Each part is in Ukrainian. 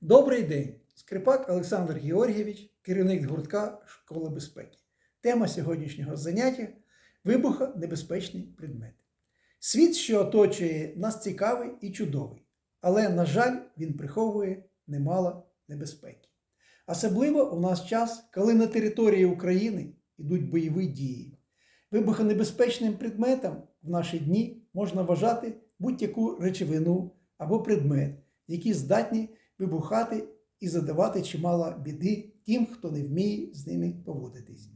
Добрий день! Скрипак Олександр Георгійович, керівник гуртка Школи безпеки. Тема сьогоднішнього заняття вибухонебезпечний предмет. Світ, що оточує нас цікавий і чудовий, але, на жаль, він приховує немало небезпеки. Особливо у нас час, коли на території України йдуть бойові дії. Вибухонебезпечним предметом в наші дні можна вважати будь-яку речовину або предмет, які здатні вибухати і задавати чимало біди тим, хто не вміє з ними поводитись.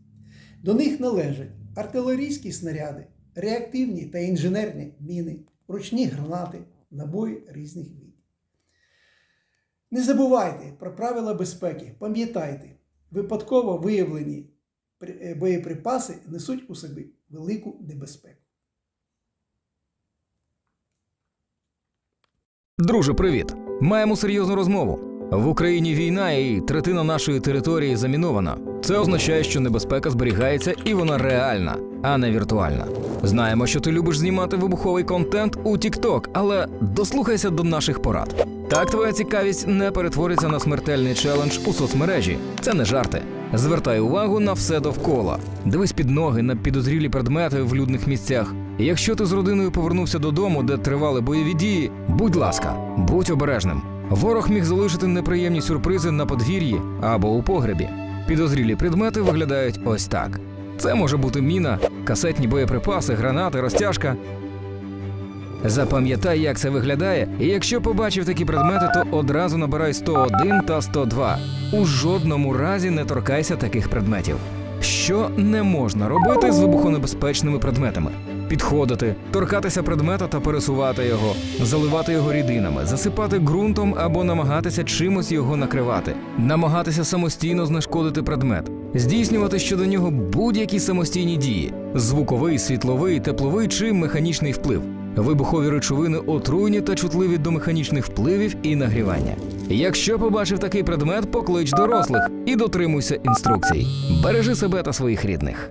До них належать артилерійські снаряди, реактивні та інженерні міни, ручні гранати, набої різних видів. Не забувайте про правила безпеки, пам'ятайте, випадково виявлені е, боєприпаси несуть у собі велику небезпеку. Друже, привіт! Маємо серйозну розмову. В Україні війна і третина нашої території замінована. Це означає, що небезпека зберігається і вона реальна, а не віртуальна. Знаємо, що ти любиш знімати вибуховий контент у TikTok, але дослухайся до наших порад. Так твоя цікавість не перетвориться на смертельний челендж у соцмережі. Це не жарти. Звертай увагу на все довкола. Дивись під ноги на підозрілі предмети в людних місцях. Якщо ти з родиною повернувся додому, де тривали бойові дії, будь ласка, будь обережним. Ворог міг залишити неприємні сюрпризи на подвір'ї або у погребі. Підозрілі предмети виглядають ось так: це може бути міна, касетні боєприпаси, гранати, розтяжка. Запам'ятай, як це виглядає, і якщо побачив такі предмети, то одразу набирай 101 та 102. У жодному разі не торкайся таких предметів. Що не можна робити з вибухонебезпечними предметами? Підходити, торкатися предмета та пересувати його, заливати його рідинами, засипати ґрунтом або намагатися чимось його накривати, намагатися самостійно знешкодити предмет, здійснювати щодо нього будь-які самостійні дії: звуковий, світловий, тепловий чи механічний вплив. Вибухові речовини отруйні та чутливі до механічних впливів і нагрівання. Якщо побачив такий предмет, поклич дорослих і дотримуйся інструкцій. Бережи себе та своїх рідних.